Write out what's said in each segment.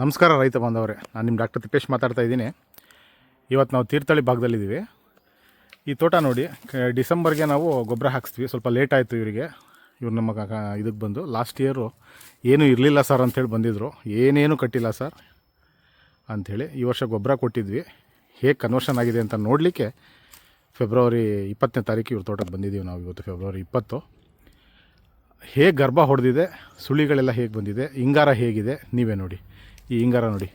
ನಮಸ್ಕಾರ ರೈತ ಬಾಂಧವರೇ. ನಾನು ನಿಮ್ಮ ಡಾಕ್ಟರ್ ತಿಪ್ಪೇಶ್ ಮಾತಾಡ್ತಾ ಇದ್ದೀನಿ. ಇವತ್ತು ನಾವು ತೀರ್ಥಹಳ್ಳಿ ಭಾಗದಲ್ಲಿದ್ದೀವಿ. ಈ ತೋಟ ನೋಡಿ ಡಿಸೆಂಬರ್ಗೆ ನಾವು ಗೊಬ್ಬರ ಹಾಕ್ಸ್ತೀವಿ. ಸ್ವಲ್ಪ ಲೇಟ್ ಆಯಿತು ಇವರಿಗೆ. ಇವ್ರು ನಮ್ಮ ಇದಕ್ಕೆ ಬಂದು. ಲಾಸ್ಟ್ ಇಯರು ಏನೂ ಇರಲಿಲ್ಲ ಸರ್ ಅಂಥೇಳಿ ಬಂದಿದ್ದರು ಏನೇನು ಕಟ್ಟಿಲ್ಲ ಸರ್ ಅಂಥೇಳಿ ಈ ವರ್ಷ ಗೊಬ್ಬರ ಕೊಟ್ಟಿದ್ವಿ. ಹೇಗೆ ಕನ್ವರ್ಷನ್ ಆಗಿದೆ ಅಂತ ನೋಡಲಿಕ್ಕೆ ಫೆಬ್ರವರಿ ಇಪ್ಪತ್ತನೇ ತಾರೀಕು ಇವ್ರ ತೋಟಕ್ಕೆ ಬಂದಿದ್ದೀವಿ ನಾವು ಇವತ್ತು ಫೆಬ್ರವರಿ ಇಪ್ಪತ್ತು. ಹೇಗೆ ಗರ್ಭ ಹೊಡೆದಿದೆ, ಸುಳಿಗಳೆಲ್ಲ ಹೇಗೆ ಬಂದಿದೆ ಹಿಂಗಾರ ಹೇಗಿದೆ, ನೀವೇ ನೋಡಿ. ಈ ಹಿಂಗಾರ ನೋಡಿ.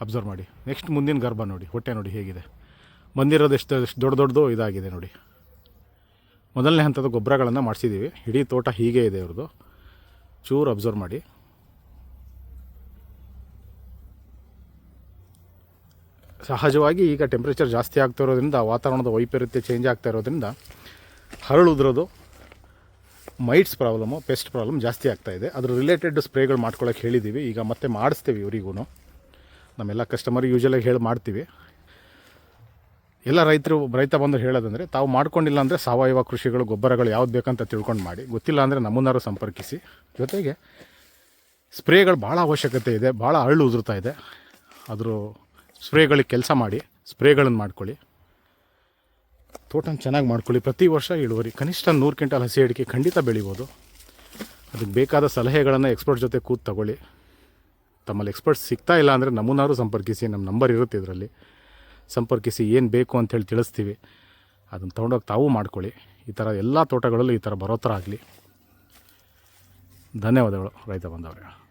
ಅಬ್ಸರ್ವ್ ಮಾಡಿ. ನೆಕ್ಸ್ಟ್ ಮುಂದಿನ ಗರ್ಭ ನೋಡಿ. ಹೊಟ್ಟೆ ನೋಡಿ ಹೇಗಿದೆ. ಬಂದಿರೋದು ಎಷ್ಟು ಎಷ್ಟು ದೊಡ್ಡ ದೊಡ್ಡದು ಇದಾಗಿದೆ ನೋಡಿ. ಮೊದಲನೇ ಹಂತದ ಗೊಬ್ಬರಗಳನ್ನು ಮಾಡಿಸಿದ್ದೀವಿ ಇಡೀ ತೋಟ ಹೀಗೆ ಇದೆ ಅವ್ರದ್ದು ಚೂರು ಅಬ್ಸರ್ವ್ ಮಾಡಿ. ಸಹಜವಾಗಿ ಈಗ ಟೆಂಪ್ರೇಚರ್ ಜಾಸ್ತಿ ಆಗ್ತಾ ಇರೋದ್ರಿಂದ ವಾತಾವರಣದ ವೈಪರೀತ್ಯ ಚೇಂಜ್ ಆಗ್ತಾ ಇರೋದ್ರಿಂದ ಹರಳುದ್ರೋದು. ಮೈಟ್ಸ್ ಪ್ರಾಬ್ಲಮು, ಪೆಸ್ಟ್ ಪ್ರಾಬ್ಲಮ್ ಜಾಸ್ತಿ ಆಗ್ತಾ ಇದೆ. ಅದ್ರ ರಿಲೇಟೆಡ್ ಸ್ಪ್ರೇಗಳು ಮಾಡ್ಕೊಳ್ಳೋಕೆ ಹೇಳಿದ್ದೀವಿ ಈಗ ಮತ್ತೆ ಮಾಡಿಸ್ತೀವಿ ಇವರಿಗೂ ನಮ್ಮೆಲ್ಲ ಕಸ್ಟಮರ್ ಯೂಶಲಾಗಿ ಹೇಳಿ ಮಾಡ್ತೀವಿ. ಎಲ್ಲ ರೈತರು, ರೈತ ಬಂದು ಹೇಳೋದಂದರೆ, ತಾವು ಮಾಡ್ಕೊಂಡಿಲ್ಲ ಅಂದರೆ ಸಾವಯವ ಕೃಷಿಗಳು, ಗೊಬ್ಬರಗಳು ಯಾವ್ದು ಬೇಕಂತ ತಿಳ್ಕೊಂಡು ಮಾಡಿ. ಗೊತ್ತಿಲ್ಲ ಅಂದರೆ ನಮ್ಮನ್ನಾರು ಸಂಪರ್ಕಿಸಿ. ಜೊತೆಗೆ ಸ್ಪ್ರೇಗಳು ಭಾಳ ಅವಶ್ಯಕತೆ ಇದೆ, ಭಾಳ ಅರಳು ಉದುರ್ತಾ ಇದೆ. ಅದ್ರ ಸ್ಪ್ರೇಗಳಿಗೆ ಕೆಲಸ ಮಾಡಿ, ಸ್ಪ್ರೇಗಳನ್ನು ಮಾಡ್ಕೊಳ್ಳಿ. ತೋಟನ ಚೆನ್ನಾಗಿ ಮಾಡ್ಕೊಳ್ಳಿ. ಪ್ರತಿ ವರ್ಷ ಇಳುವರಿ, ಕನಿಷ್ಠ ನೂರು ಕ್ವಿಂಟಲ್ ಹಸಿ ಅಡಿಕೆ ಖಂಡಿತ ಬೆಳಿಬೋದು. ಅದಕ್ಕೆ ಬೇಕಾದ ಸಲಹೆಗಳನ್ನು ಎಕ್ಸ್ಪರ್ಟ್ ಜೊತೆ ಕೂತು ತಗೊಳ್ಳಿ. ತಮ್ಮಲ್ಲಿ ಎಕ್ಸ್ಪರ್ಟ್ಸ್ ಸಿಗ್ತಾ ಇಲ್ಲ ಅಂದರೆ ನಮ್ಮನ್ನಾರು ಸಂಪರ್ಕಿಸಿ ನಮ್ಮ ನಂಬರ್ ಇರುತ್ತೆ ಇದರಲ್ಲಿ. ಸಂಪರ್ಕಿಸಿ ಏನು ಬೇಕು ಅಂತೇಳಿ ತಿಳಿಸ್ತೀವಿ. ಅದನ್ನು ತೊಗೊಂಡೋಗಿ ತಾವು ಮಾಡ್ಕೊಳ್ಳಿ. ಈ ಥರ ಎಲ್ಲ ತೋಟಗಳಲ್ಲೂ ಈ ಥರ ಬರೋ ಥರ ಆಗಲಿ. ಧನ್ಯವಾದಗಳು, ರೈತ ಬಂದವರೇ.